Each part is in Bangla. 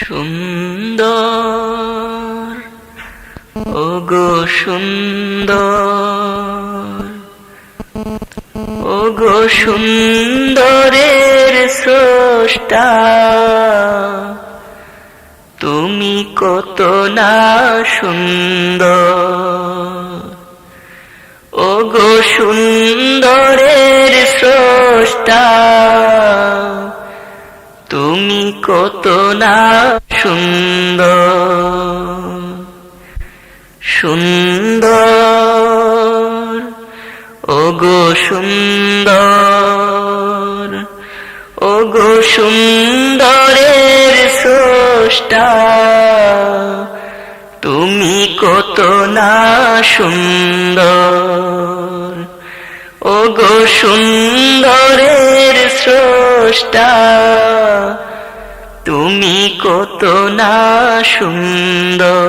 সুন্দর ওগো সুন্দর ওগো সুন্দরের স্রষ্টা তুমি কত না সুন্দর ওগো সুন্দরের স্রষ্টা। তুমি কত না সুন্দর সুন্দর ওগো সুন্দর ওগো সুন্দরের স্রষ্টা তুমি কত না সুন্দর। ওগো সুন্দরের স্রষ্টা, তুমি কত না সুন্দর।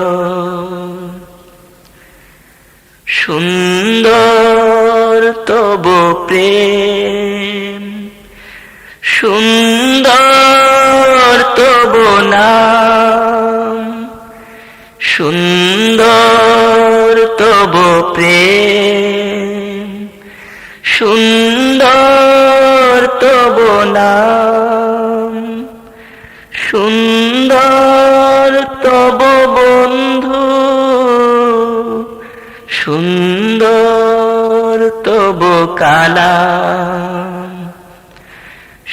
সুন্দর তব প্রেম, সুন্দর তব নাম, সুন্দর তব প্রেম। কালাম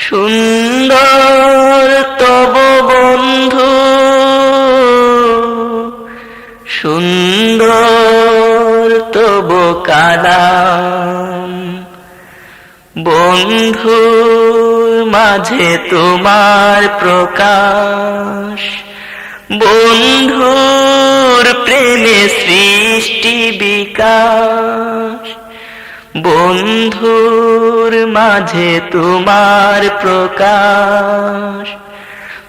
সুন্দর তব বন্ধু, সুন্দর তব কালাম বন্ধুর মাঝে তোমার প্রকাশ, বন্ধুর প্রেমে সৃষ্টি বিকাশ। বন্ধুর মাঝে তোমার প্রকাশ।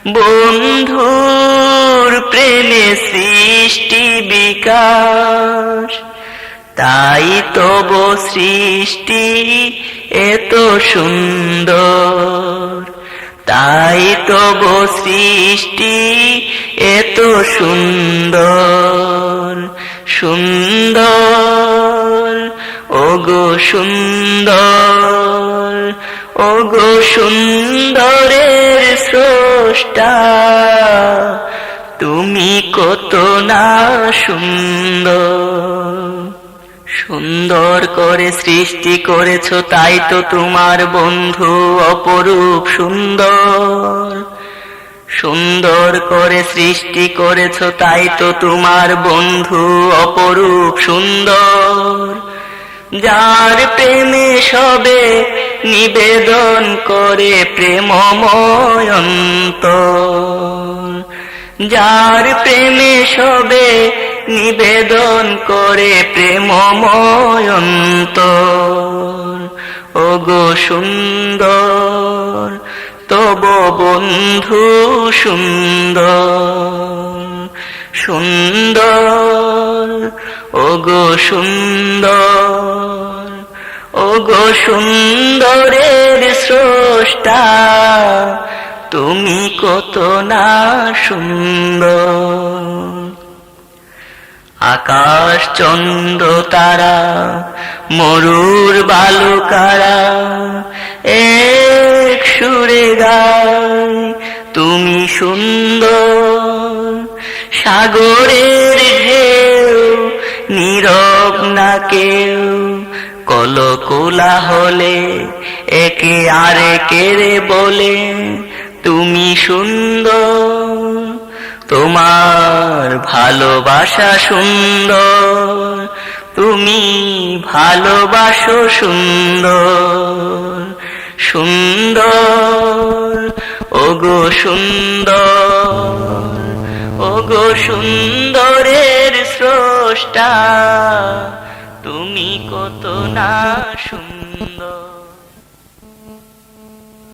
বন্ধুর প্রেমে সৃষ্টি বিকাশ। তাই তব সৃষ্টি এত সুন্দর। তাই তব সৃষ্টি এত সুন্দর। সুন্দর ওগো সুন্দর, ওগো সুন্দরের স্রষ্টা, তুমি কত না সুন্দর। সুন্দর করে সৃষ্টি করেছ, তাই তো তোমার বন্ধু অপরূপ সুন্দর। সুন্দর করে সৃষ্টি করেছ, তাই তো তোমার বন্ধু অপরূপ সুন্দর। যার প্রেমে সবে নিবেদন করে প্রেমময় অন্তর। যার প্রেমে সবে নিবেদন করে প্রেমময় অন্তর। ওগো সুন্দর, তব বন্ধু সুন্দর। সুন্দর ওগো সুন্দর, ওগো সুন্দরের স্রষ্টা, তুমি কত না সুন্দর। আকাশ চন্দ্র তারা, মরুর বালুকারা, এক সুরে গায়, তুমি সুন্দর, সাগরের ঢেউ নীরব না কেউ, কলকোলা হলে একে আরেকেরে বলে, তুমি সুন্দর, তোমার ভালোবাসা সুন্দর, তুমি ভালোবাসো সুন্দর সুন্দর, ওগো সুন্দর, ওগো স্রষ্টা তুমি কত না সুন্দর।